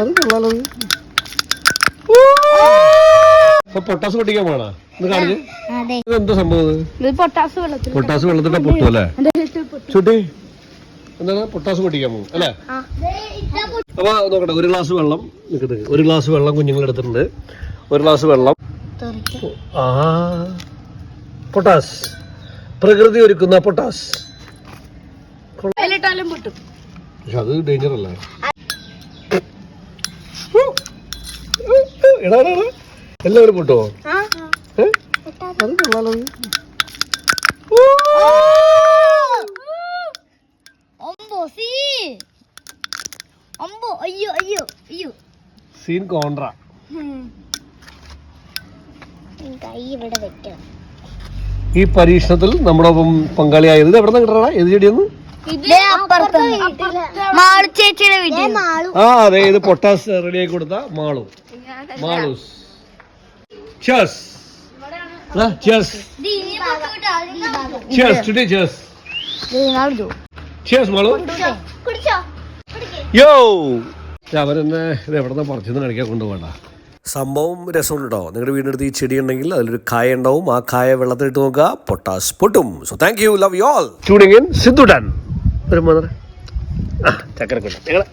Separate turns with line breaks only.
അത് കൊള്ളാലോ പൊട്ടാസ് പൊട്ടിക്കാൻ പോണാ? ഇത് കാണിച്ചു
അതെ.
ഇത്? എന്താ സംഭവം
പൊട്ടാസ് വെള്ളത്തിൽ
പൊട്ടാസ് വെള്ളത്തിട്ടാ പൊട്ടും അല്ലേ. ചുട്ടി. എന്താണ്? പൊട്ടാസ് പൊട്ടിക്കാൻ പോകും അല്ലേ? അപ്പൊ നോക്കട്ടെ ഒരു ഗ്ലാസ് വെള്ളം നിൽക്കുന്നത് ഒരു ഗ്ലാസ് വെള്ളം കുഞ്ഞുങ്ങൾ എടുത്തിട്ടുണ്ട്. ഒരു ഗ്ലാസ് വെള്ളം. ആ. പൊട്ടാസ്. പ്രകൃതി ഒരുക്കുന്ന പൊട്ടാസ്. പക്ഷെ അത് ഡേഞ്ചർ അല്ലേ എടാ എടാ. എല്ലാവരും പൊട്ടുവോ? അത് കൊള്ളാലോ. Scene contra. ഈ പരീക്ഷണത്തിൽ നമ്മുടെ ഒപ്പം പങ്കാളിയായത് എവിടെ നിന്ന് കിട്ടണ ഏത് ചെടിയൊന്ന്?
മാളു ചേച്ചിയുടെ വീട്ടിൽ
ആ അതെ ഇത് പൊട്ടാസ് റെഡി ആക്കി കൊടുത്ത Malu. Malus. Cheers cheers cheers today cheers cheers Malu.
കുടിച്ചോ
യോ അവരെന്നെ ഇത് എവിടെ പറിച്ചെന്ന് കളിക്കാൻ കൊണ്ടുപോകണ്ട. സംഭവം രസമുണ്ട് കേട്ടോ നിങ്ങളുടെ വീടിനടുത്ത് ഈ ചെടി ഉണ്ടെങ്കിൽ അതിലൊരു കായ ഉണ്ടാവും. ആ കായ വെള്ളത്തിലിട്ട് നോക്കുക. പൊട്ടാസ് പൊട്ടും. So thank you love you all tuning in സിദ്ധുഡൻ ഒരു മദർ. ചക്കരക്കുണ്ട് ഞങ്ങളെ